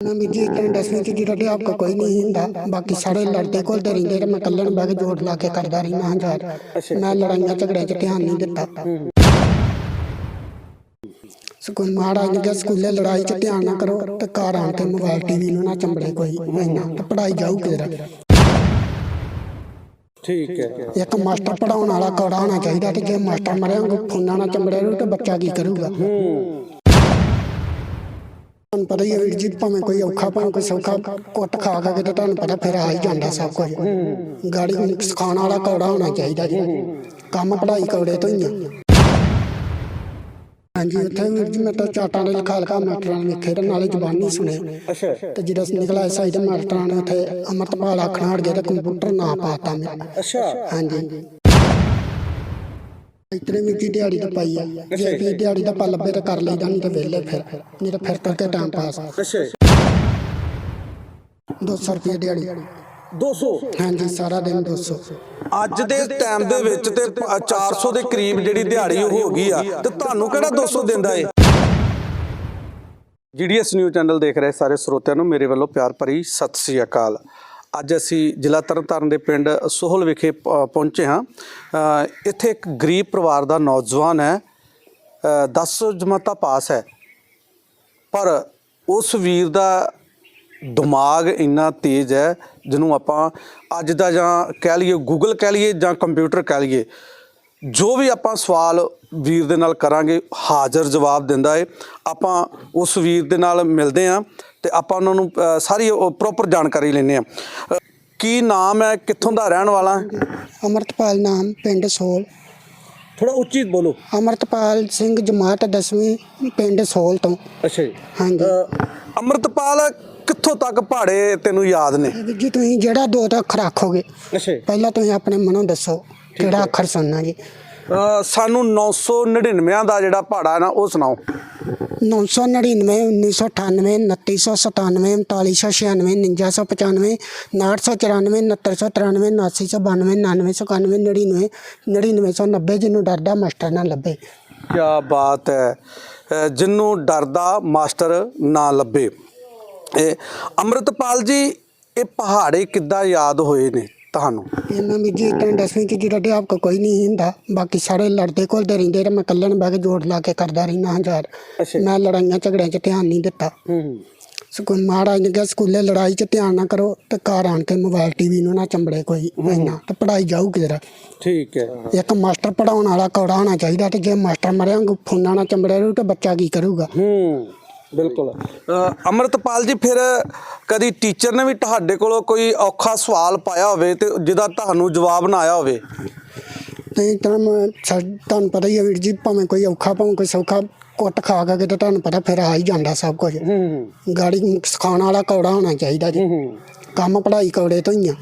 ਨਾ ਵੀ ਜੀ ਤਾਂ ਦਸਵੀਂ ਚ ਜਿਹੜਾ ਅਧਿਆਪਕ ਕੋਈ ਨਹੀਂ ਹੁੰਦਾ ਬਾਕੀ ਸਾਰੇ ਲੜਦੇ ਘੁਲਦੇ ਰਹਿੰਦੇ ਤੇ ਮੈਂ ਇਕੱਲੇ ਨੂੰ ਬਹਿ ਕੇ ਜੋੜ ਲਾ ਕੇ ਕਰਦਾ ਰਹਿਣਾ ਹਜ਼ਾਰ ਮੈਂ ਲੜਾਈਆਂ ਝਗੜਿਆਂ ਚ ਧਿਆਨ ਨਹੀਂ ਦਿੱਤਾ। ਸਕੂਲ ਮਾੜਾ ਨਹੀਂ ਗਿਆ ਸਕੂਲੇ ਲੜਾਈ ਚ ਧਿਆਨ ਨਾ ਕਰੋ ਤੇ ਘਰ ਆਣ ਕੇ ਮੋਬਾਈਲ ਟੀਵੀ ਨੂੰ ਨਾ ਚੰਬੜੇ ਕੋਈ ਇੰਨਾ ਤੇ ਪੜਾਈ ਜਾਊ ਕਿਧਰ ਠੀਕ ਹੈ। ਇੱਕ ਮਾਸਟਰ ਪੜਾਉਣ ਵਾਲਾ ਕੌੜਾ ਹੋਣਾ ਚਾਹੀਦਾ ਤੇ ਜੇ ਮਾਸਟਰ ਮਰਿਆ ਫੋਨਾਂ ਨਾਲ ਚੰਬੜੇ ਰਹੂ ਤੇ ਬੱਚਾ ਕੀ ਕਰੂਗਾ? ਤੁਹਾਨੂੰ ਪਤਾ ਹੀ ਹੈ ਵੀਰ ਜੀ ਭਾਵੇਂ ਕੋਈ ਔਖਾ ਭਾਵੇਂ ਕੋਈ ਸੌਖਾ ਕੁੱਟ ਖਾ ਕੇ ਤੇ ਤੁਹਾਨੂੰ ਪਤਾ ਫਿਰ ਆ ਹੀ ਜਾਂਦਾ ਸਭ ਕੁਝ ਗਾੜੀ ਨੂੰ ਸਿਖਾਉਣ ਵਾਲਾ ਕੌੜਾ ਹੋਣਾ ਚਾਹੀਦਾ ਜੀ। ਕੰਮ ਪੜਾਈ ਕੌੜੇ ਤੋਂ ਹੀ ਆ। ਹਾਂਜੀ ਉੱਥੇ ਵੀਰ ਜੀ ਮੈਂ ਤਾਂ ਚਾਟਾਂ ਦੇ ਲਿਖਾ ਮਾਸਟਰਾਂ ਨੇ ਵੇਖੇ ਤੇ ਨਾਲੇ ਜ਼ਬਾਨੀ ਸੁਣੇ। ਅੱਛਾ। ਤੇ ਜਿਹੜਾ ਨਿਕਲਾ ਸਾਈਡ ਮਾਸਟਰਾਂ ਨੇ ਉੱਥੇ ਅਮਰਤਪਾਲ ਆਖਣਾ ਹਟ ਗਿਆ ਤੇ ਕੰਪਿਊਟਰ ਨਾ ਪਾਤਾ ਮੇਰਾ ਅੱਛਾ। ਹਾਂਜੀ। ਇਤਨੇ ਵੀ ਜੀ ਦਿਹਾੜੀ ਤਾਂ ਪਾਈ ਆ। ਜੇ ਵੀ ਦਿਹਾੜੀ ਦਾ ਪਾ ਲੱਭੇ ਤਾਂ ਕਰ ਲਈਦਾ ਨਹੀਂ ਤਾਂ ਵਿਹਲੇ ਫਿਰ। ਨਹੀਂ ਤਾਂ ਫਿਰ ਕਰਕੇ ਟਾਈਮ ਪਾਸ ਅੱਛਾ 200 ਰੁਪਏ ਦਿਹਾੜੀ। 200 ਹਾਂਜੀ ਸਾਰਾ ਦਿਨ 200 ਅੱਜ ਦੇ ਟਾਈਮ ਦੇ ਵਿੱਚ ਤੇ 400 ਦੇ ਕਰੀਬ ਜਿਹੜੀ ਦਿਹਾੜੀ ਉਹ ਹੋ ਗਈ ਆ। ਤੇ ਤੁਹਾਨੂੰ ਕਿਹੜਾ 200 ਦਿੰਦਾ ਏ? ਜੀਡੀਐਸ ਨਿਊ ਚੈਨਲ ਦੇਖ ਰਹੇ ਸਾਰੇ ਸਰੋਤਿਆਂ ਨੂੰ। ਮੇਰੇ ਵੱਲੋਂ ਪਿਆਰ ਭਰੀ ਸਤਿ ਸ੍ਰੀ ਅਕਾਲ। ਅੱਜ ਅਸੀਂ ਜ਼ਿਲ੍ਹਾ ਤਰਨਤਾਰਨ ਦੇ ਪਿੰਡ ਸੋਹਲ ਵਿਖੇ ਪ- ਪਹੁੰਚੇ ਹਾਂ। ਇੱਥੇ ਇੱਕ ਗਰੀਬ ਪਰਿਵਾਰ ਦਾ ਨੌਜਵਾਨ ਹੈ। 10 ਜਮਾਤਾਂ ਪਾਸ ਹੈ। ਪਰ ਉਸ ਵੀਰ ਦਾ ਦਿਮਾਗ ਇੰਨਾ ਤੇਜ਼ ਹੈ, ਜਿਹਨੂੰ ਆਪਾਂ ਅੱਜ ਦਾ ਜਾਂ ਕਹਿ ਲਈਏ ਗੂਗਲ ਕਹਿ ਲਈਏ ਜਾਂ ਕੰਪਿਊਟਰ ਕਹਿ ਲਈਏ ਜੋ ਵੀ ਆਪਾਂ ਸਵਾਲ ਵੀਰ ਦੇ ਨਾਲ ਕਰਾਂਗੇ ਹਾਜ਼ਰ ਜਵਾਬ ਦਿੰਦਾ ਏ। ਆਪਾਂ ਉਸ ਵੀਰ ਦੇ ਨਾਲ ਮਿਲਦੇ ਆਂ ਤੇ ਆਪਾਂ ਉਹਨਾਂ ਨੂੰ ਅ, ਸਾਰੀ ਪ੍ਰੋਪਰ ਜਾਣਕਾਰੀ ਲੈਂਦੇ ਆ। ਕੀ ਨਾਮ ਹੈ ਕਿੱਥੋਂ ਦਾ ਰਹਿਣ ਵਾਲਾ? ਅਮਰਤਪਾਲ ਨਾਮ ਪਿੰਡ ਸੋਲ। ਥੋੜਾ ਉੱਚੀ ਬੋਲੋ। ਅਮਰਤਪਾਲ ਸਿੰਘ ਜਮਾਤ 10ਵੀਂ ਪਿੰਡ ਸੋਲ ਤੋਂ। ਅੱਛਾ ਜੀ। ਹਾਂਜੀ। ਅਮਰਤਪਾਲ ਕਿੱਥੋਂ ਤੱਕ ਪਹਾੜੇ ਤੈਨੂੰ ਯਾਦ ਨੇ? ਜੀ ਤੁਸੀਂ ਜਿਹੜਾ ਦੋ ਤਾਂ ਅੱਖਰ ਆਖੋਗੇ ਅੱਛਾ ਪਹਿਲਾਂ ਤੁਸੀਂ ਆਪਣੇ ਮਨੋਂ ਦੱਸੋ। ਕਿਹੜਾ ਅੱਖਰ ਸੁਣਨਾ ਜੀ? ਅ, ਸਾਨੂੰ 999 ਦਾ ਜਿਹੜਾ ਪਹਾੜਾ ਨਾ ਉਹ ਸੁਣਾਓ। 999 1998 2997 3996 4995 994 6993 7992 9991 9990 ਜਿਹਨੂੰ ਡਰਦਾ ਮਾਸਟਰ ਨਾ ਲੱਭੇ। ਕੀ ਬਾਤ ਹੈ। ਅ, ਜਿਹਨੂੰ ਡਰਦਾ ਮਾਸਟਰ ਨਾ ਲੱਭੇ। ਇਹ ਅੰਮ੍ਰਿਤਪਾਲ ਜੀ ਇਹ ਪਹਾੜੇ ਕਿੱਦਾਂ ਯਾਦ ਹੋਏ ਨੇ? ਤੁਹਾਨੂੰ। ਇਹਨਾਂ ਵੀ ਜੀ ਤਾਂ ਦਸਵੀਂ ਚ ਜਿਹੜਾ ਅਧਿਆਪਕ ਕੋਈ ਨਹੀਂ ਹੁੰਦਾ। ਬਾਕੀ ਸਾਰੇ ਲੜਦੇ ਘੁਲਦੇ ਰਹਿੰਦੇ ਤੇ ਮੈਂ ਇਕੱਲੇ ਨੂੰ ਬਹਿ ਕੇ ਜੋੜ ਲਾ ਕੇ ਕਰਦਾ ਰਹਿਣਾ ਹਜ਼ਾਰ ਅੱਛਾ। ਮੈਂ ਲੜਾਈਆਂ ਝਗੜਿਆਂ 'ਚ ਧਿਆਨ ਨਹੀਂ ਦਿੱਤਾ। ਹੂੰ ਸਕੂਲ ਮਾੜਾ ਨਹੀਂ ਗਿਆ ਸਕੂਲੇ ਲੜਾਈ 'ਚ ਧਿਆਨ ਨਾ ਕਰੋ ਤੇ ਘਰ ਆਣ ਕੇ ਮੋਬਾਈਲ ਟੀਵੀ ਨੂੰ ਨਾ ਚੰਬੜੇ ਕੋਈ ਇੰਨਾ। ਤੇ ਪੜਾਈ ਜਾਊ ਕਿਧਰ ਠੀਕ ਹੈ। ਇੱਕ ਮਾਸਟਰ ਪੜਾਉਣ ਵਾਲਾ ਕੌੜਾ ਹੋਣਾ ਚਾਹੀਦਾ ਤੇ ਜੇ ਮਾਸਟਰ ਮਰਿਆ ਫੋਨਾਂ ਨਾਲ ਚੰਬੜੇ ਰਹੂ ਤੇ ਬੱਚਾ ਕੀ ਕਰੂਗਾ? ਹੂੰ। ਬਿਲਕੁਲ। ਅੰਮ੍ਰਿਤਪਾਲ ਜੀ ਫਿਰ ਕਦੀ ਟੀਚਰ ਨੇ ਵੀ ਤੁਹਾਡੇ ਕੋਲੋਂ ਕੋਈ ਔਖਾ ਸਵਾਲ ਪਾਇਆ ਹੋਵੇ ਤੇ ਜਿਹਦਾ ਤੁਹਾਨੂੰ ਜਵਾਬ ਨਾ ਆਇਆ ਹੋਵੇ? ਤੇ ਤਾਂ ਮੈਂ ਤੁਹਾਨੂੰ ਪਤਾ ਹੀ ਹੈ ਵੀਰ ਜੀ ਭਾਵੇਂ ਕੋਈ ਔਖਾ ਭਾਵੇਂ ਕੋਈ ਸੌਖਾ ਕੁੱਟ ਖਾ ਕੇ ਤੇ ਤੁਹਾਨੂੰ ਪਤਾ ਫਿਰ ਆ ਹੀ ਜਾਂਦਾ ਸਭ ਕੁਝ। ਹੂੰ ਗਾੜੀ ਸਿਖਾਉਣ ਵਾਲਾ ਕੌੜਾ ਹੋਣਾ ਚਾਹੀਦਾ ਜੀ। ਕੰਮ ਪੜਾਈ ਕੌੜੇ ਤੋਂ ਹੀ ਆ।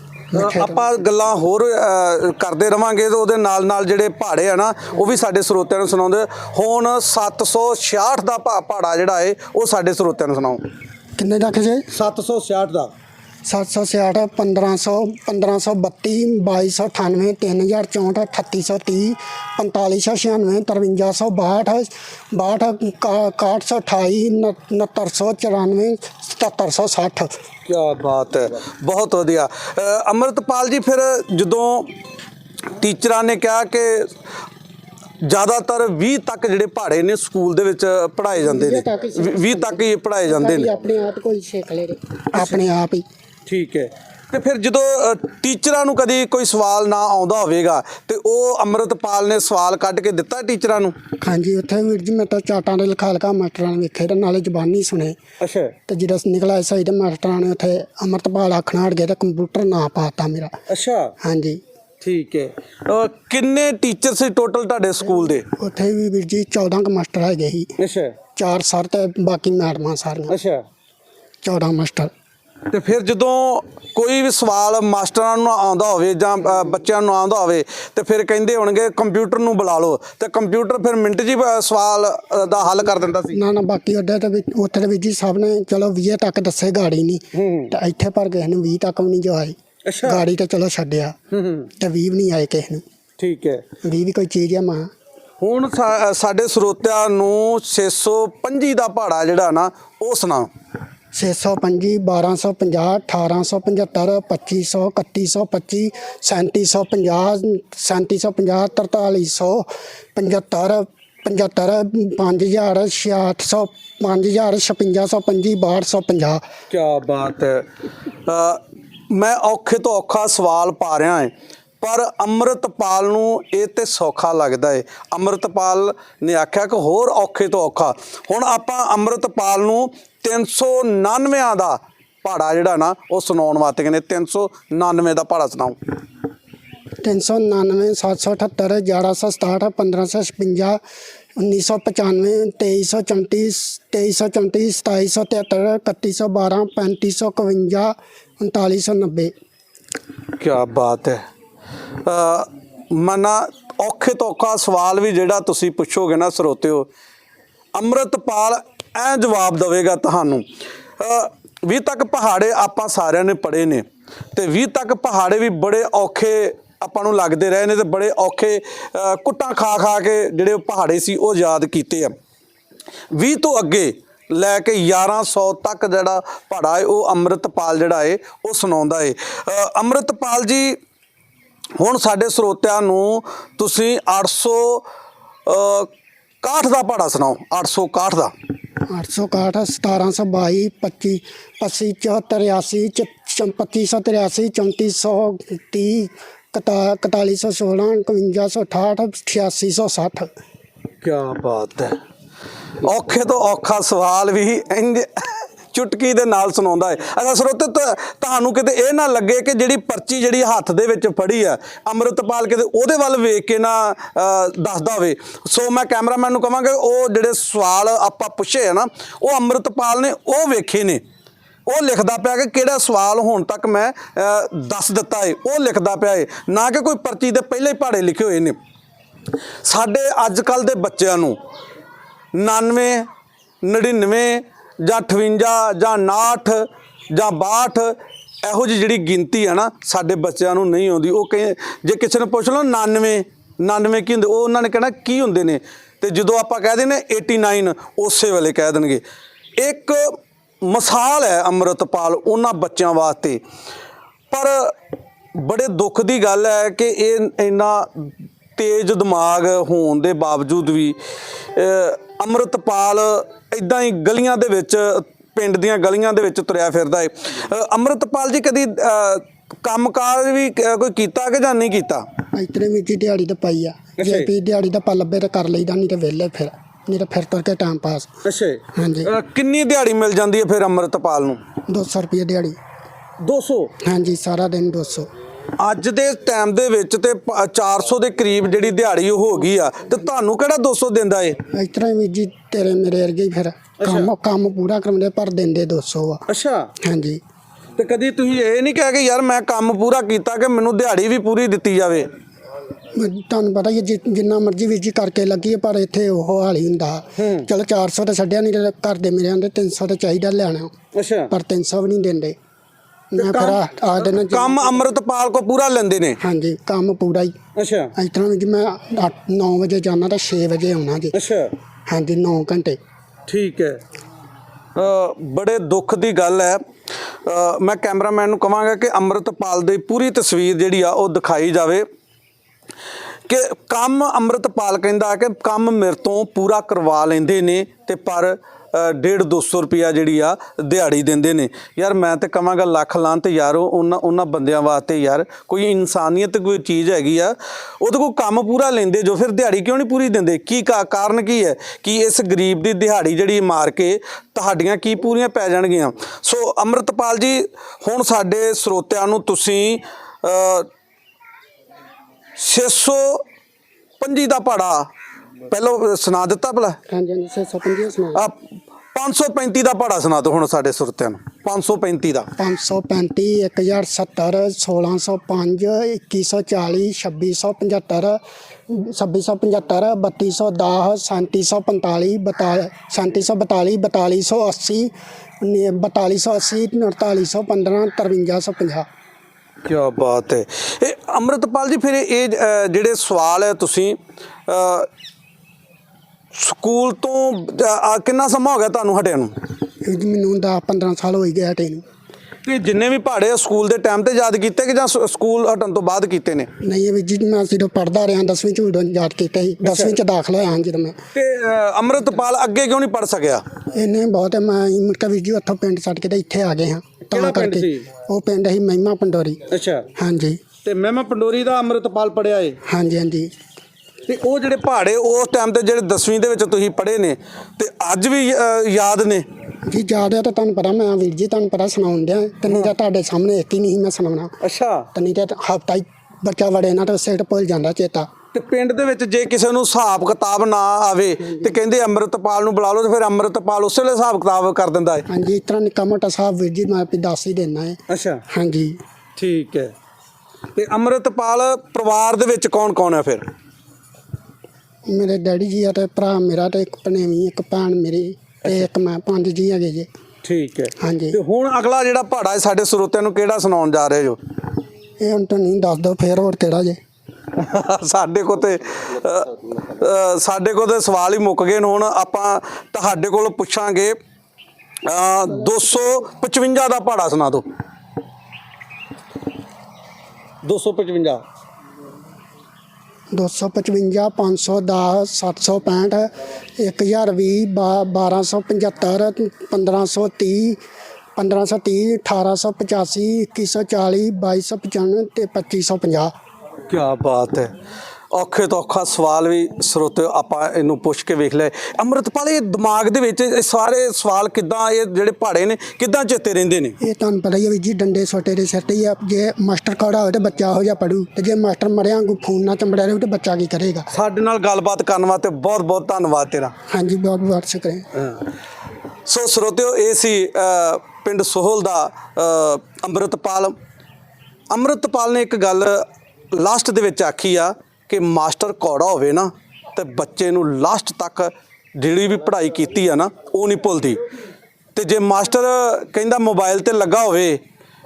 ਆਪਾਂ ਗੱਲਾਂ ਹੋਰ ਕਰਦੇ ਰਵਾਂਗੇ ਤੇ ਉਹਦੇ ਨਾਲ ਨਾਲ ਜਿਹੜੇ ਪਹਾੜੇ ਆ ਨਾ ਉਹ ਵੀ ਸਾਡੇ ਸਰੋਤਿਆਂ ਨੂੰ ਸੁਣਾਉਂਦੇ। ਹੁਣ 766 ਦਾ ਪਹਾ- ਪਹਾੜਾ ਜਿਹੜਾ ਏ ਉਹ ਸਾਡੇ ਸਰੋਤਿਆਂ ਨੂੰ ਸੁਣਾਓ। ਕਿੰਨੇ ਦਾ ਕਿਸੇ 766 ਦਾ। 766 1500 1532 2298 3064 3830 4596 5362 62 6928 7760 ਕੀ ਬਾਤ ਹੈ ਬਹੁਤ ਵਧੀਆ। ਅ, ਅੰਮ੍ਰਿਤਪਾਲ ਜੀ ਫਿਰ ਜਦੋਂ ਟੀਚਰਾਂ ਨੇ ਕਿਹਾ ਕਿ ਜ਼ਿਆਦਾਤਰ 20 ਤੱਕ ਜਿਹੜੇ ਪਹਾੜੇ ਨੇ ਸਕੂਲ ਦੇ ਵਿੱਚ ਪੜ੍ਹਾਏ ਜਾਂਦੇ ਨੇ 20 ਤੱਕ ਹੀ 20 ਤੱਕ ਹੀ ਪੜ੍ਹਾਏ ਜਾਂਦੇ ਨੇ। ਆਪਣੇ ਆਪ ਕੋਈ ਸਿੱਖ ਲੈ ਆਪਣੇ ਆਪ ਹੀ। ਠੀਕ ਹੈ। ਤੇ ਫਿਰ ਜਦੋਂ ਅ, ਟੀਚਰਾਂ ਨੂੰ ਕਦੀ ਕੋਈ ਸਵਾਲ ਨਾ ਆਉਂਦਾ ਹੋਵੇਗਾ ਤੇ ਉਹ ਅੰਮ੍ਰਿਤਪਾਲ ਨੇ ਸਵਾਲ ਕੱਢ ਕੇ ਦਿੱਤਾ ਟੀਚਰਾਂ ਨੂੰ? ਹਾਂਜੀ ਉੱਥੇ ਵੀਰ ਜੀ ਮੈਂ ਤਾਂ ਚਾਟਾਂ ਦੇ ਲਿਖਾ ਲਿਖਾ ਮਾਸਟਰਾਂ ਨੇ ਵੇਖੇ ਤੇ ਨਾਲੇ ਜ਼ਬਾਨੀ ਸੁਣੇ। ਅੱਛਾ। ਤੇ ਜਿਹੜਾ ਨਿਕਲਾ ਸਾਈਡ ਮਾਸਟਰਾਂ ਨੇ ਉੱਥੇ ਅਮਰਤਪਾਲ ਆਖਣਾ ਹਟ ਗਿਆ ਤੇ ਕੰਪਿਊਟਰ ਨਾ ਪਾਤਾ ਮੇਰਾ। ਅੱਛਾ। ਹਾਂਜੀ। ਠੀਕ ਹੈ। ਅ, ਕਿੰਨੇ ਟੀਚਰ ਸੀ ਟੋਟਲ ਤੁਹਾਡੇ ਸਕੂਲ ਦੇ? ਉੱਥੇ ਵੀ ਵੀਰ ਜੀ 14 ਕੁ ਮਾਸਟਰ ਹੈਗੇ ਸੀ। ਅੱਛਾ। ਚਾਰ ਸਰ ਤੇ ਬਾਕੀ ਮੈਡਮਾਂ ਸਾਰੀਆਂ। ਅੱਛਾ। 14 ਮਾਸਟਰ। ਤੇ ਫਿਰ ਜਦੋਂ ਕੋਈ ਵੀ ਸਵਾਲ ਮਾਸਟਰਾਂ ਨੂੰ ਆਉਂਦਾ ਹੋਵੇ ਜਾਂ ਬੱਚਿਆਂ ਨੂੰ ਆਉਂਦਾ ਹੋਵੇ ਤੇ ਫਿਰ ਕਹਿੰਦੇ ਹੋਣਗੇ ਕੰਪਿਊਟਰ ਨੂੰ ਬੁਲਾ ਲਓ। ਤੇ ਕੰਪਿਊਟਰ ਫਿਰ ਮਿੰਟ ਅ, ਸਵਾਲ ਦਾ ਹੱਲ ਕਰ ਦਿੰਦਾ ਸੀ। ਨਾ ਨਾ ਬਾਕੀ ਉਹਦੇ ਤੇ ਉੱਥੇ ਦੇ ਵੀਰ ਜੀ ਸਭ ਨੇ ਚਲੋ 20 ਤੱਕ ਦੱਸੇ ਗਾੜੀ ਨਹੀਂ। ਤੇ ਇੱਥੇ ਪਰ ਕਿਸੇ ਨੂੰ 20 ਤੱਕ ਵੀ ਨਹੀਂ ਜੋ ਆਈ ਅੱਛਾ। ਗਾੜੀ ਤੇ ਚਲੋ ਛੱਡਿਆ। ਤੇ 20 ਵੀ ਨਹੀਂ ਆਏ ਕਿਸੇ ਨੂੰ। ਠੀਕ ਹੈ। 20 ਵੀ ਕੋਈ ਚੀਜ਼ ਆ ਮਾਂ। ਹੁਣ ਸਾਡੇ ਸਰੋਤਿਆਂ ਨੂੰ 625 ਦਾ ਪਹਾੜਾ ਜਿਹੜਾ ਨਾ ਉਹ ਸੁਣਾਓ। 625 1250 1875 2500 3125 3750 3750 4300 75 75 5000 6800 5000 5650 6250 ਕੀ ਬਾਤ ਹੈ। ਅ, ਮੈਂ ਔਖੇ ਤੋਂ ਔਖਾ ਸਵਾਲ ਪਾ ਰਿਹਾ ਹਾਂ ਪਰ ਅੰਮ੍ਰਿਤਪਾਲ ਨੂੰ ਇਹ ਤੇ ਸੌਖਾ ਲੱਗਦਾ ਏ। ਅੰਮ੍ਰਿਤਪਾਲ ਨੇ ਆਖਿਆ ਕਿ ਹੋਰ ਔਖੇ ਤੋਂ ਔਖਾ। ਹੁਣ ਆਪਾਂ ਅੰਮ੍ਰਿਤਪਾਲ ਨੂੰ 399 ਦਾ ਪਹਾੜਾ ਜਿਹੜਾ ਨਾ ਉਹ ਸੁਣਾਉਣ ਵਾਸਤੇ ਕਹਿੰਦੇ 399 ਦਾ ਪਹਾੜਾ ਸੁਣਾਓ। 399 778 1167 1556 1995 2334 2334 2773 3112 3551 3990 ਕੀ ਬਾਤ ਹੈ। ਮਨਾ ਔਖੇ ਤੋਂ ਔਖਾ ਸਵਾਲ ਵੀ ਜਿਹੜਾ ਤੁਸੀਂ ਪੁੱਛੋਗੇ ਨਾ ਸਰੋਤਿਓ ਅੰਮ੍ਰਿਤਪਾਲ ਐ ਜਵਾਬ ਦੇਵੇਗਾ ਤੁਹਾਨੂੰ। ਅ, ਵੀਹ ਤੱਕ ਪਹਾੜੇ ਆਪਾਂ ਸਾਰਿਆਂ ਨੇ ਪੜ੍ਹੇ ਨੇ ਤੇ 20 ਤੱਕ ਪਹਾੜੇ ਵੀ ਬੜੇ ਔਖੇ ਆਪਾਂ ਨੂੰ ਲੱਗਦੇ ਰਹੇ ਨੇ ਤੇ ਬੜੇ ਔਖੇ ਕੁੱਟਾਂ ਖਾ ਖਾ ਕੇ ਜਿਹੜੇ ਪਹਾੜੇ ਸੀ ਉਹ ਯਾਦ ਕੀਤੇ ਆ। 20 ਤੋਂ ਅੱਗੇ ਲੈ ਕੇ 1100 ਤੱਕ ਜਿਹੜਾ ਪਹਾੜਾ ਹੈ ਉਹ ਅੰਮ੍ਰਿਤਪਾਲ ਜਿਹੜਾ ਹੈ ਉਹ ਸੁਣਾਉਂਦਾ ਹੈ ਅੰਮ੍ਰਿਤਪਾਲ ਜੀ ਹੁਣ ਸਾਡੇ ਸਰੋਤਿਆਂ ਨੂੰ ਤੁਸੀਂ 800 ਅ, 61 ਦਾ ਪਹਾੜਾ ਸੁਣਾਓ 861 ਦਾ। 861 1722 25 25 74 83 3583 3430 4116 5168 8660 ਕੀ ਬਾਤ ਹੈ। ਔਖੇ ਤੋਂ ਔਖਾ ਸਵਾਲ ਵੀ ਇੰਜ ਚੁਟਕੀ ਦੇ ਨਾਲ ਸੁਣਾਉਂਦਾ ਹੈ। ਅਸਾਂ ਸਰੋਤੇ ਤੁਹਾਨੂੰ ਕਿਤੇ ਇਹ ਨਾ ਲੱਗੇ ਕਿ ਜਿਹੜੀ ਪਰਚੀ ਜਿਹੜੀ ਹੱਥ ਦੇ ਵਿੱਚ ਫੜੀ ਆ, ਅੰਮ੍ਰਿਤਪਾਲ ਕਿਤੇ ਉਹਦੇ ਵੱਲ ਵੇਖ ਕੇ ਨਾ ਦੱਸਦਾ ਹੋਵੇ। ਸੋ ਮੈਂ ਕੈਮਰਾਮੈਨ ਨੂੰ ਕਹਾਂਗਾ ਉਹ ਜਿਹੜੇ ਸਵਾਲ ਆਪਾਂ ਪੁੱਛੇ ਆ ਨਾ, ਉਹ ਅੰਮ੍ਰਿਤਪਾਲ ਨੇ ਉਹ ਵੇਖੇ ਨੇ। ਉਹ ਲਿਖਦਾ ਪਿਆ ਕਿ ਕਿਹੜਾ ਸਵਾਲ ਹੁਣ ਤੱਕ ਮੈਂ ਦੱਸ ਦਿੱਤਾ ਏ। ਉਹ ਲਿਖਦਾ ਪਿਆ ਏ, ਨਾ ਕਿ ਕੋਈ ਪਰਚੀ ਦੇ ਪਹਿਲੇ ਹੀ ਪਹਾੜੇ ਲਿਖੇ ਹੋਏ ਨੇ। ਸਾਡੇ ਅੱਜ ਕੱਲ ਦੇ ਬੱਚਿਆਂ ਨੂੰ 99 99 ਜਾਂ 58 ਜਾਂ 59 ਜਾਂ 62 ਇਹੋ ਜਿਹੀ ਜਿਹੜੀ ਗਿਣਤੀ ਹੈ ਨਾ ਸਾਡੇ ਬੱਚਿਆਂ ਨੂੰ ਨਹੀਂ ਆਉਂਦੀ। ਉਹ ਕਹੇ, ਜੇ ਕਿਸੇ ਨੂੰ ਪੁੱਛ ਲਓ 99 99 ਕੀ ਹੁੰਦੇ, ਉਹ ਉਹਨਾਂ ਨੇ ਕਹਿਣਾ ਕੀ ਹੁੰਦੇ ਨੇ? ਤੇ ਜਦੋਂ ਆਪਾਂ ਕਹਿ ਦਿੰਦੇ 89 ਉਸੇ ਵੇਲੇ ਕਹਿ ਦੇਣਗੇ। ਇੱਕ ਮਿਸਾਲ ਹੈ ਅੰਮ੍ਰਿਤਪਾਲ ਉਹਨਾਂ ਬੱਚਿਆਂ ਵਾਸਤੇ। ਪਰ ਬੜੇ ਦੁੱਖ ਦੀ ਗੱਲ ਹੈ ਕਿ ਇਹ ਇੰਨਾ ਤੇਜ਼ ਦਿਮਾਗ ਹੋਣ ਦੇ ਬਾਵਜੂਦ ਵੀ ਅੰਮ੍ਰਿਤਪਾਲ ਇਦਾਂ ਹੀ ਗਲੀਆਂ ਦੇ ਵਿੱਚ ਪਿੰਡ ਦੀਆਂ ਗਲੀਆਂ ਦੇ ਵਿੱਚ ਤੁਰਿਆ ਫਿਰਦਾ ਹੈ ਅ, ਅੰਮ੍ਰਿਤਪਾਲ ਜੀ ਕਦੀ ਅ, ਕੰਮਕਾਰ ਵੀ ਕੋਈ ਕੀਤਾ ਕਿ ਜਾਂ ਨਹੀਂ ਕੀਤਾ? ਇਤਨੇ ਵੀ ਜੀ ਦਿਹਾੜੀ ਤਾਂ ਪਾਈ ਆ। ਜੀ। ਪੀ ਦਿਹਾੜੀ ਦਾ ਪਾ ਲੱਭੇ ਤਾਂ ਕਰ ਲਈਦਾ ਨਹੀਂ ਤਾਂ ਵਿਹਲੇ ਫਿਰ। ਨਹੀਂ ਤਾਂ ਫਿਰ ਤੁਰ ਕੇ ਟਾਈਮ ਪਾਸ ਅੱਛਾ ਹਾਂਜੀ। ਕਿੰਨੀ ਦਿਹਾੜੀ ਮਿਲ ਜਾਂਦੀ ਹੈ ਫਿਰ ਅੰਮ੍ਰਿਤਪਾਲ ਨੂੰ? 200 ਰੁਪਏ ਦਿਹਾੜੀ। 200 ਹਾਂਜੀ ਸਾਰਾ ਦਿਨ 200 ਅੱਜ ਦੇ ਟਾਈਮ ਦੇ ਵਿੱਚ ਤੇ ਪ- 400 ਦੇ ਕਰੀਬ ਜਿਹੜੀ ਦਿਹਾੜੀ ਉਹ ਹੋ ਗਈ ਆ। ਤੇ ਤੁਹਾਨੂੰ ਕਿਹੜਾ 200 ਦਿੰਦਾ ਏ ਇਤਨਾ ਵੀ ਜੀ ਤੇਰੇ ਮੇਰੇ ਵਰਗੇ ਹੀ ਫਿਰ ਕੰਮ ਕੰਮ ਪੂਰਾ ਕਰਾਉਂਦੇ ਪਰ ਦਿੰਦੇ 200 ਆ। ਅੱਛਾ। ਹਾਂਜੀ। ਤੇ ਕਦੀ ਤੁਸੀਂ ਇਹ ਨਹੀਂ ਕਹਿ ਕੇ ਯਾਰ ਮੈਂ ਕੰਮ ਪੂਰਾ ਕੀਤਾ ਕਿ ਮੈਨੂੰ ਦਿਹਾੜੀ ਵੀ ਪੂਰੀ ਦਿੱਤੀ ਜਾਵੇ? ਤੁਹਾਨੂੰ ਪਤਾ ਹੀ ਹੈ, ਜਿ- ਜਿੰਨਾ ਮਰਜ਼ੀ ਵੀ ਜੀ ਕਰਕੇ ਲੱਗੀ ਹੈ, ਪਰ ਇੱਥੇ ਉਹ ਹਾਲ ਹੀ ਹੁੰਦਾ। ਚਲੋ 400 ਤਾਂ ਛੱਡਿਆ ਨਹੀਂ ਤੇ ਘਰ ਦੇ ਮੇਰੇ ਆਂਦੇ 300 ਤਾਂ ਚਾਹੀਦਾ ਲੈਣਾ। ਅੱਛਾ। ਪਰ 300 ਵੀ ਨਹੀਂ ਦਿੰਦੇ। ਮੈਂ ਫਿਰ ਆ ਆ ਦੇਣਾ ਜੀ- ਕੰਮ ਅੰਮ੍ਰਿਤਪਾਲ ਕੋ ਪੂਰਾ ਲੈਂਦੇ ਨੇ? ਹਾਂਜੀ ਕੰਮ ਪੂਰਾ ਹੀ। ਅੱਛਾ। ਇਸ ਤਰ੍ਹਾਂ ਵੀ ਜੀ ਮੈਂ 9 ਵਜੇ ਜਾਣਾ ਤਾਂ 6 ਵਜੇ ਆਉਣਾ ਜੀ। ਅੱਛਾ। ਹਾਂਜੀ 9 ਘੰਟੇ। ਠੀਕ ਹੈ। ਅ, ਬੜੇ ਦੁੱਖ ਦੀ ਗੱਲ ਹੈ। ਅ, ਮੈਂ ਕੈਮਰਾਮੈਨ ਨੂੰ ਕਹਾਂਗਾ ਕਿ ਅੰਮ੍ਰਿਤਪਾਲ ਦੀ ਪੂਰੀ ਤਸਵੀਰ ਜਿਹੜੀ ਆ ਉਹ ਦਿਖਾਈ ਜਾਵੇ। ਕਿ ਕੰਮ ਅੰਮ੍ਰਿਤਪਾਲ ਕਹਿੰਦਾ ਕਿ ਕੰਮ ਮੇਰੇ ਤੋਂ ਪੂਰਾ ਕਰਵਾ ਲੈਂਦੇ ਨੇ ਤੇ ਪਰ 1.5 200 ਰੁਪਿਆ ਜਿਹੜੀ ਆ ਦਿਹਾੜੀ ਦਿੰਦੇ ਨੇ। ਯਾਰ ਮੈਂ ਤੇ ਕਵਾਂਗਾ ਲੱਖ ਲਾਂ ਤੇ ਯਾਰ ਉਹ ਉਹਨਾਂ ਉਹਨਾਂ ਬੰਦਿਆਂ ਵਾਸਤੇ ਯਾਰ ਕੋਈ ਇਨਸਾਨੀਅਤ ਕੋਈ ਚੀਜ਼ ਹੈਗੀ ਆ ਉਹਦੇ ਕੋਲ ਕੰਮ ਪੂਰਾ ਲੈਂਦੇ ਜੋ ਫਿਰ ਦਿਹਾੜੀ ਕਿਉਂ ਨਹੀਂ ਪੂਰੀ ਦਿੰਦੇ? ਕੀ ਕਾ- ਕਾਰਨ ਕੀ ਹੈ ਕਿ ਇਸ ਗਰੀਬ ਦੀ ਦਿਹਾੜੀ ਜਿਹੜੀ ਮਾਰ ਕੇ ਤੁਹਾਡੀਆਂ ਕੀ ਪੂਰੀਆਂ ਪੈ ਜਾਣਗੀਆਂ? ਸੋ ਅੰਮ੍ਰਿਤਪਾਲ ਜੀ ਹੁਣ ਸਾਡੇ ਸਰੋਤਿਆਂ ਨੂੰ ਤੁਸੀਂ ਅ, 625 ਦਾ ਪਹਾੜਾ ਪਹਿਲਾਂ ਸੁਣਾ ਦਿੱਤਾ ਭਲਾ? ਹਾਂਜੀ ਹਾਂਜੀ 650 ਸੁਣਾ ਆ 535 ਦਾ ਪਹਾੜਾ ਸੁਣਾ ਦਿਓ ਹੁਣ ਸਾਡੇ ਸਰੋਤਿਆਂ ਨੂੰ। 535 ਦਾ। 535 1070 1605 2140 2675 2675 3210 3745 3742 4280 4280 4815 5350 ਕੀ ਬਾਤ ਹੈ। ਇਹ ਅੰਮ੍ਰਿਤਪਾਲ ਜੀ ਫਿਰ ਇਹ ਜਿਹੜੇ ਸਵਾਲ ਹੈ ਤੁਸੀਂ ਸਕੂਲ ਤੋਂ ਅ, ਆ ਕਿੰਨਾ ਸਮਾਂ ਹੋ ਗਿਆ ਤੁਹਾਨੂੰ ਹਟਿਆ ਨੂੰ? ਇਹ ਜੀ ਮੈਨੂੰ 10 15 ਸਾਲ ਹੋ ਹੀ ਗਿਆ ਹਟੇ ਨੂੰ। ਤੇ ਜਿੰਨੇ ਵੀ ਪਹਾੜੇ ਆ ਸਕੂਲ ਦੇ ਟਾਈਮ ਤੇ ਯਾਦ ਕੀਤੇ ਕਿ ਜਾਂ ਸ- ਸਕੂਲ ਹਟਣ ਤੋਂ ਬਾਅਦ ਕੀਤੇ ਨੇ? ਨਹੀਂ ਇਹ ਵੀ ਜੀ ਮੈਂ ਜਦੋਂ ਪੜਦਾ ਰਿਹਾ 10ਵੀਂ ਚ ਉਦੋਂ ਯਾਦ ਕੀਤਾ ਸੀ। 10ਵੀਂ ਚ ਦਾਖਲਾ ਹੋਇਆ ਜਦੋਂ ਮੈਂ। ਤੇ ਅ, ਅੰਮ੍ਰਿਤਪਾਲ ਅੱਗੇ ਕਿਉਂ ਨਹੀਂ ਪੜ ਸਕਿਆ? ਇਹਨੇ ਬਹੁਤ ਮੈਂ ਮੁਰਕਾ ਵੀਰ ਜੀ ਉੱਥੋਂ ਪਿੰਡ ਛੱਡ ਕੇ ਤੇ ਇੱਥੇ ਆ ਗਏ ਹਾਂ। ਕਿਹੜਾ ਤਾਂ ਪਿੰਡ ਕਰਕੇ ਸੀ? ਉਹ ਪਿੰਡ ਸੀ ਮਹਿਮਾ ਪੰਡੋਰੀ। ਅੱਛਾ। ਹਾਂਜੀ। ਤੇ ਮਹਿਮਾ ਪੰਡੋਰੀ ਦਾ ਅੰਮ੍ਰਿਤਪਾਲ ਪੜਿਆ ਏ? ਹਾਂਜੀ ਹਾਂਜੀ। ਤੇ ਉਹ ਜਿਹੜੇ ਪਹਾੜੇ ਉਸ ਟਾਈਮ ਤੇ ਜਿਹੜੇ 10ਵੀਂ ਦੇ ਵਿੱਚ ਤੁਸੀਂ ਪੜ੍ਹੇ ਨੇ ਤੇ ਅੱਜ ਵੀ ਅ, ਯਾਦ ਨੇ? ਜੀ ਯਾਦ ਹੈ ਤਾਂ ਤੁਹਾਨੂੰ ਪਤਾ ਮੈਂ ਵੀਰ ਜੀ ਤੁਹਾਨੂੰ ਪਤਾ ਸੁਣਾਉਣ ਡਿਆ ਤੇ ਨਹੀਂ ਤਾਂ ਤੁਹਾਡੇ ਸਾਹਮਣੇ ਇੱਕ ਹੀ ਨਹੀਂ ਸੀ ਮੈਂ ਸੁਣਾਉਣਾ। ਅੱਛਾ। ਤੇ ਨਹੀਂ ਤਾਂ ਹਫਤਾ ਹੀ ਬੱਚਾ ਵੜੇ ਨਾ ਤਾਂ ਸਿਰ ਭੁੱਲ ਜਾਂਦਾ ਚੇਤਾ। ਤੇ ਪਿੰਡ ਦੇ ਵਿੱਚ ਜੇ ਕਿਸੇ ਨੂੰ ਹਿਸਾਬ ਕਿਤਾਬ ਨਾ ਆਵੇ ਤੇ ਕਹਿੰਦੇ ਅੰਮ੍ਰਿਤਪਾਲ ਨੂੰ ਬੁਲਾ ਲਓ ਤੇ ਫਿਰ ਅੰਮ੍ਰਿਤਪਾਲ ਉਸੇ ਵੇਲੇ ਹਿਸਾਬ ਕਿਤਾਬ ਕਰ ਦਿੰਦਾ ਹੈ। ਹਾਂਜੀ ਇਸ ਤਰ੍ਹਾਂ ਨਿੱਕਾ ਮੋਟਾ ਸਾਹਿਬ ਵੀਰ ਜੀ ਮੈਂ ਵੀ ਦੱਸ ਹੀ ਦੇਣਾ ਹੈ। ਅੱਛਾ। ਹਾਂਜੀ। ਠੀਕ ਹੈ। ਤੇ ਅੰਮ੍ਰਿਤਪਾਲ ਪਰਿਵਾਰ ਦੇ ਵਿੱਚ ਕੌਣ ਕੌਣ ਹੈ ਫਿਰ? ਮੇਰੇ ਡੈਡੀ ਜੀ ਆ ਤੇ ਭਰਾ ਮੇਰਾ ਤੇ ਇੱਕ ਭਣੇਵੀਂ ਇੱਕ ਭੈਣ ਮੇਰੀ ਤੇ ਇੱਕ ਮੈਂ ਪੰਜ ਜੀ ਹੈਗੇ ਜੀ। ਠੀਕ ਹੈ। ਹਾਂਜੀ। ਤੇ ਹੁਣ ਅਗਲਾ ਜਿਹੜਾ ਪਹਾੜਾ ਹੈ ਸਾਡੇ ਸਰੋਤਿਆਂ ਨੂੰ ਕਿਹੜਾ ਸੁਣਾਉਣ ਜਾ ਰਹੇ ਜੋ ਇਹ ਹੁਣ ਤਾਂ ਨਹੀਂ ਦੱਸ ਦੋ ਫੇਰ ਹੋਰ ਕਿਹੜਾ ਜੇ। ਸਾਡੇ ਕੋਲ ਤੇ ਅ, ਅ, ਸਾਡੇ ਕੋਲ ਤੇ ਸਵਾਲ ਹੀ ਮੁੱਕ ਗਏ ਨੇ। ਹੁਣ ਆਪਾਂ ਤੁਹਾਡੇ ਕੋਲ ਪੁੱਛਾਂਗੇ ਅ, 255 ਦਾ ਪਹਾੜਾ ਸੁਣਾ ਦਿਓ। 255 255 510 765 1020 1275 1530 1530 1885 2140 2295 ਤੇ 2550 ਕੀ ਬਾਤ ਹੈ। ਔਖੇ ਤੋਂ ਔਖਾ ਸਵਾਲ ਵੀ ਸਰੋਤੇ ਆਪਾਂ ਇਹਨੂੰ ਪੁੱਛ ਕੇ ਵੇਖ ਲਿਆ ਅੰਮ੍ਰਿਤਪਾਲ ਇਹ ਦਿਮਾਗ ਦੇ ਵਿੱਚ ਇਹ ਸਾਰੇ ਸਵਾਲ ਕਿੱਦਾਂ ਇਹ ਜਿਹੜੇ ਪਹਾੜੇ ਨੇ ਕਿੱਦਾਂ ਚੇਤੇ ਰਹਿੰਦੇ ਨੇ? ਇਹ ਤੁਹਾਨੂੰ ਪਤਾ ਹੀ ਹੈ ਵੀ ਜੀ ਡੰਡੇ ਛੋਟੇ ਦੇ ਸਿਰ ਤੇ ਹੀ ਆ। ਜੇ ਮਾਸਟਰ ਕੌੜਾ ਹੋਵੇ ਤੇ ਬੱਚਾ ਹੋ ਜਾ ਪੜੂ। ਤੇ ਜੇ ਮਾਸਟਰ ਮਰਿਆ ਵਾਂਗੂ ਫੋਨ ਨਾਲ ਚੰਬੜਿਆ ਰਹੇ ਤੇ ਬੱਚਾ ਕੀ ਕਰੇਗਾ? ਸਾਡੇ ਨਾਲ ਗੱਲਬਾਤ ਕਰਨ ਵਾਸਤੇ ਬਹੁਤ ਬਹੁਤ ਧੰਨਵਾਦ ਤੇਰਾ। ਹਾਂਜੀ ਬਹੁਤ ਬਹੁਤ ਸ਼ੁਕਰੀਆ ਸੋ ਸਰੋਤਿਓ ਇਹ ਸੀ ਪਿੰਡ ਸੋਹਲ ਦਾ ਅੰਮ੍ਰਿਤਪਾਲ। ਅੰਮ੍ਰਿਤਪਾਲ ਨੇ ਇੱਕ ਗੱਲ ਲਾਸਟ ਦੇ ਵਿੱਚ ਆਖੀ ਆ ਕਿ ਮਾਸਟਰ ਕੌੜਾ ਹੋਵੇ ਨਾ ਤੇ ਬੱਚੇ ਨੂੰ ਲਾਸਟ ਤੱਕ ਜਿਹੜੀ ਵੀ ਪੜ੍ਹਾਈ ਕੀਤੀ ਆ ਨਾ ਉਹ ਨਹੀਂ ਭੁੱਲਦੀ। ਤੇ ਜੇ ਮਾਸਟਰ ਕਹਿੰਦਾ ਮੋਬਾਈਲ ਤੇ ਲੱਗਾ ਹੋਵੇ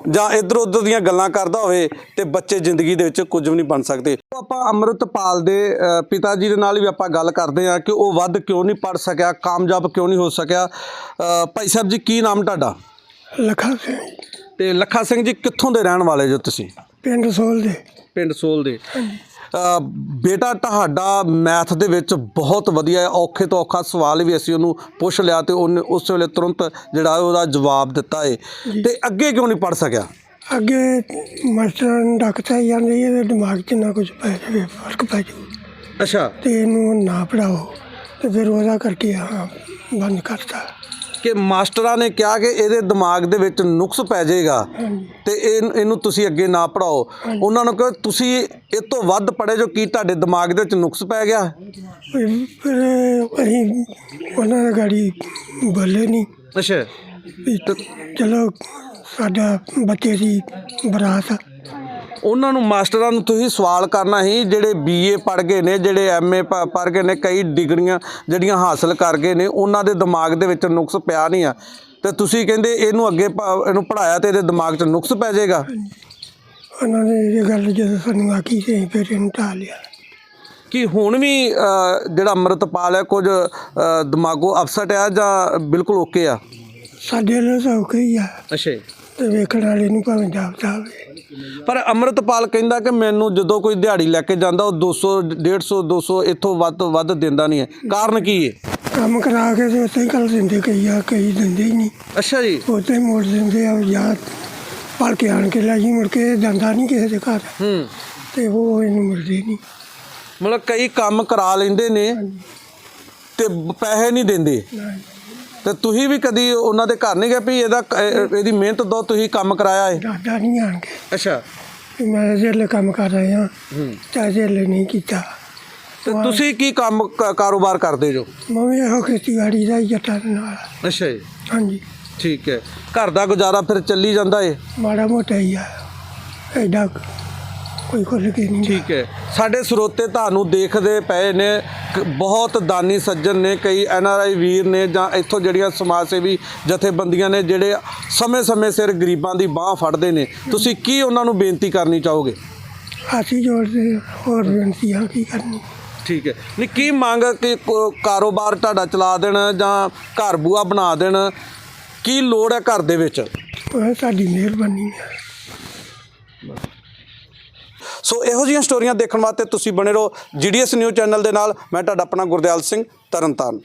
ਜਾਂ ਇੱਧਰ ਉੱਧਰ ਦੀਆਂ ਗੱਲਾਂ ਕਰਦਾ ਹੋਵੇ ਤੇ ਬੱਚੇ ਜ਼ਿੰਦਗੀ ਦੇ ਵਿੱਚ ਕੁਝ ਵੀ ਨਹੀਂ ਬਣ ਸਕਦੇ। ਆਪਾਂ ਅੰਮ੍ਰਿਤਪਾਲ ਦੇ ਪਿਤਾ ਜੀ ਦੇ ਨਾਲ ਵੀ ਆਪਾਂ ਗੱਲ ਕਰਦੇ ਹਾਂ ਕਿ ਉਹ ਵੱਧ ਕਿਉਂ ਨਹੀਂ ਪੜ ਸਕਿਆ ਕਾਮਯਾਬ ਕਿਉਂ ਨਹੀਂ ਹੋ ਸਕਿਆ। ਭਾਈ ਸਾਹਿਬ ਜੀ ਕੀ ਨਾਮ ਤੁਹਾਡਾ? ਲਖਾ ਸਿੰਘ। ਤੇ ਲੱਖਾ ਸਿੰਘ ਜੀ ਕਿੱਥੋਂ ਦੇ ਰਹਿਣ ਵਾਲੇ ਜੋ ਤੁਸੀਂ? ਪਿੰਡ ਸੋਲ ਦੇ। ਪਿੰਡ ਸੋਲ ਦੇ। ਬੇਟਾ ਤੁਹਾਡਾ ਮੈਥ ਦੇ ਵਿੱਚ ਬਹੁਤ ਵਧੀਆ ਹੈ। ਔਖੇ ਤੋਂ ਔਖਾ ਸਵਾਲ ਵੀ ਅਸੀਂ ਉਹਨੂੰ ਪੁੱਛ ਲਿਆ ਤੇ ਉਹਨੇ ਉਸ ਵੇਲੇ ਤੁਰੰਤ ਜਿਹੜਾ ਉਹਦਾ ਜਵਾਬ ਦਿੱਤਾ ਹੈ ਤੇ ਅੱਗੇ ਕਿਉਂ ਨਹੀਂ ਪੜ ਸਕਿਆ? ਅੱਗੇ ਮਾਸਟਰ ਡਾਕਟਰ ਜਾਂਦੇ ਇਹਦੇ ਦਿਮਾਗ 'ਚ ਨਾ ਕੁਝ ਪੈ ਜਾਵੇ ਫ਼ਰਕ ਪੈ ਜਾਵੇ ਅੱਛਾ। ਤੇ ਇਹਨੂੰ ਨਾ ਪੜਾਓ ਤੇ ਫਿਰ ਉਹਦਾ ਕਰਕੇ ਹਾਂ ਬੰਦ ਕਰਤਾ। ਕਿ ਮਾਸਟਰਾਂ ਨੇ ਕਿਹਾ ਕਿ ਇਹਦੇ ਦਿਮਾਗ ਦੇ ਵਿੱਚ ਨੁਕਸ ਪੈ ਜਾਏਗਾ ਤੇ ਇਹ ਇਹਨੂੰ ਤੁਸੀਂ ਅੱਗੇ ਨਾ ਪੜਾਓ ਉਹਨਾਂ ਨੂੰ ਕਹੋ ਤੁਸੀਂ ਇਹ ਤੋਂ ਵੱਧ ਪੜ੍ਹੇ ਜੋ ਕੀ ਤੁਹਾਡੇ ਦਿਮਾਗ ਦੇ ਵਿੱਚ ਨੁਕਸ ਪੈ ਗਿਆ? ਅਸੀਂ ਉਹਨਾਂ ਦਾ ਗਾੜੀ ਬੋਲੇ ਨਹੀਂ ਅੱਛਾ। ਵੀ ਚਲੋ ਸਾਡਾ ਬੱਚੇ ਦੀ ਬਰਾਤ। ਉਹਨਾਂ ਨੂੰ ਮਾਸਟਰਾਂ ਨੂੰ ਤੁਸੀਂ ਸਵਾਲ ਕਰਨਾ ਸੀ ਜਿਹੜੇ ਬੀਏ ਪੜ੍ਹ ਗਏ ਨੇ ਜਿਹੜੇ ਐਮਏ ਪੜ੍ਹ ਗਏ ਨੇ ਕਈ ਡਿਗਰੀਆਂ ਜਿਹੜੀਆਂ ਹਾਸਲ ਕਰ ਗਏ ਨੇ ਉਹਨਾਂ ਦੇ ਦਿਮਾਗ ਦੇ ਵਿੱਚ ਨੁਕਸ ਪਿਆ ਨਹੀਂ ਆ। ਤੇ ਤੁਸੀਂ ਕਹਿੰਦੇ ਇਹਨੂੰ ਅੱਗੇ ਇਹਨੂੰ ਪੜਾਇਆ ਤੇ ਇਹਦੇ ਦਿਮਾਗ 'ਚ ਨੁਕਸ ਪੈ ਜਾਏਗਾ? ਉਹਨਾਂ ਨੇ ਇਹ ਗੱਲ ਜਦੋਂ ਸਾਨੂੰ ਆਖੀ ਤੇ ਅਸੀਂ ਫਿਰ ਇਹਨੂੰ ਢਾਹ ਲਿਆ। ਕਿ ਹੁਣ ਵੀ ਜਿਹੜਾ ਅੰਮ੍ਰਿਤਪਾਲ ਹੈ ਕੁਝ ਦਿਮਾਗੋਂ ਅਪਸੈਟ ਆ ਜਾਂ ਬਿਲਕੁਲ ਓਕੇ ਆ? ਸਾਡੇ ਲਈ ਤਾਂ ਔਖਾ ਹੀ ਆ। ਅੱਛਾ ਤੇ ਵੇਖਣ ਵਾਲੇ ਨੂੰ ਭਾਵੇਂ ਜਾਪਦਾ ਹੋਵੇ ਪਰ ਅੰਮ੍ਰਿਤਪਾਲ ਕਹਿੰਦਾ ਕਿ ਮੈਨੂੰ ਜਦੋਂ ਕੋਈ ਦਿਹਾੜੀ ਲੈ ਕੇ ਜਾਂਦਾ ਉਹ 200 150 200 ਇੱਥੋਂ ਵੱਧ ਤੋਂ ਵੱਧ ਦਿੰਦਾ ਨਹੀਂ ਹੈ। ਕਾਰਨ ਕੀ ਹੈ? ਕੰਮ ਕਰਾ ਕੇ ਤੇ ਉੱਥੇ ਹੀ ਕਰ ਦਿੰਦੇ ਕਈ ਆ ਕਈ ਦਿੰਦੇ ਹੀ ਨਹੀਂ। ਅੱਛਾ ਜੀ। ਉੱਥੇ ਹੀ ਮੋੜ ਦਿੰਦੇ ਆ ਯਾਦ ਪੜ ਕੇ ਆਣ ਕੇ ਲੈ ਜੀ ਮੁੜ ਕੇ ਜਾਂਦਾ ਨਹੀਂ ਕਿਸੇ ਦੇ ਘਰ। ਹੂੰ। ਤੇ ਉਹ ਇਹਨੂੰ ਮਿਲਦੇ ਨਹੀਂ। ਮਤਲਬ ਕਈ ਕੰਮ ਕਰਾ ਲੈਂਦੇ ਨੇ ਤੇ ਪੈਸੇ ਨਹੀਂ ਦਿੰਦੇ। ਤੇ ਤੁਸੀਂ ਵੀ ਕਦੀ ਉਹਨਾਂ ਦੇ ਘਰ ਨਹੀਂ ਗਏ ਵੀ ਇਹਦਾ ਕ- ਇਹਦੀ ਮਿਹਨਤ ਦੋ ਤੁਸੀਂ ਕੰਮ ਕਰਾਇਆ ਹੈ ਦਾਦਾ ਨਹੀਂ ਆਣ ਕੇ। ਅੱਛਾ। ਵੀ ਮੈਂ ਜਿਹੜੇ ਕੰਮ ਕਰ ਰਿਹਾ ਹੂੰ। ਤਾਂ ਜਿਹੜੇ ਨਹੀਂ ਕੀਤਾ। ਤੇ ਤੁਸੀਂ ਕੀ ਕੰਮ ਕ- ਕਾਰੋਬਾਰ ਕਰਦੇ ਜੋ? ਮੈਂ ਵੀ ਇਹੋ ਖੇਤੀਬਾੜੀ ਦਾ ਹੀ ਜੱਟਾਂ ਦੇ ਨਾਲ। ਅੱਛਾ ਜੀ। ਹਾਂਜੀ। ਠੀਕ ਹੈ। ਘਰ ਦਾ ਗੁਜ਼ਾਰਾ ਫਿਰ ਚੱਲੀ ਜਾਂਦਾ ਏ ਮਾੜਾ ਮੋਟਾ ਹੀ ਆ। ਐਡਾ ਕੋਈ ਖੁੱਲ ਕੇ ਨਹੀਂ। ਠੀਕ ਹੈ। ਸਾਡੇ ਸਰੋਤੇ ਤੁਹਾਨੂੰ ਦੇਖਦੇ ਪਏ ਨੇ ਕ- ਬਹੁਤ ਦਾਨੀ ਸੱਜਣ ਨੇ ਕਈ ਐਨ ਆਰ ਆਈ ਵੀਰ ਨੇ ਜਾਂ ਇੱਥੋਂ ਜਿਹੜੀਆਂ ਸਮਾਜ ਸੇਵੀ ਜਥੇਬੰਦੀਆਂ ਨੇ ਜਿਹੜੇ ਸਮੇਂ-ਸਮੇਂ ਸਿਰ ਗਰੀਬਾਂ ਦੀ ਬਾਹ ਫੜਦੇ ਨੇ। ਤੁਸੀਂ ਕੀ ਉਹਨਾਂ ਨੂੰ ਬੇਨਤੀ ਕਰਨੀ ਚਾਹੋਗੇ? ਹਾਥੀ ਜੋੜਦੇ ਹੋਰ ਬੇਨਤੀਆਂ ਕੀ ਕਰਨੀ? ਠੀਕ ਹੈ। ਨਹੀਂ ਕੀ ਮੰਗ ਕਿ ਕੋ- ਕਾਰੋਬਾਰ ਤੁਹਾਡਾ ਚਲਾ ਦੇਣ ਜਾਂ ਘਰ ਬੂਆ ਬਣਾ ਦੇਣ? ਕੀ ਲੋੜ ਹੈ ਘਰ ਦੇ ਵਿੱਚ? ਉਹ ਸਾਡੀ ਮਿਹਰਬਾਨੀ ਹੈ ਸੋ ਇਹੋ ਜਿਹੀਆਂ ਸਟੋਰੀਆਂ ਦੇਖਣ ਵਾਸਤੇ ਤੁਸੀਂ ਬਣੇ ਰਹੋ ਜੀਡੀਐਸ ਨਿਊਜ਼ ਚੈਨਲ ਦੇ ਨਾਲ। ਮੈਂ ਤੁਹਾਡਾ ਆਪਣਾ ਗੁਰਦਿਆਲ ਸਿੰਘ ਤਰਨਤਾਰਨ।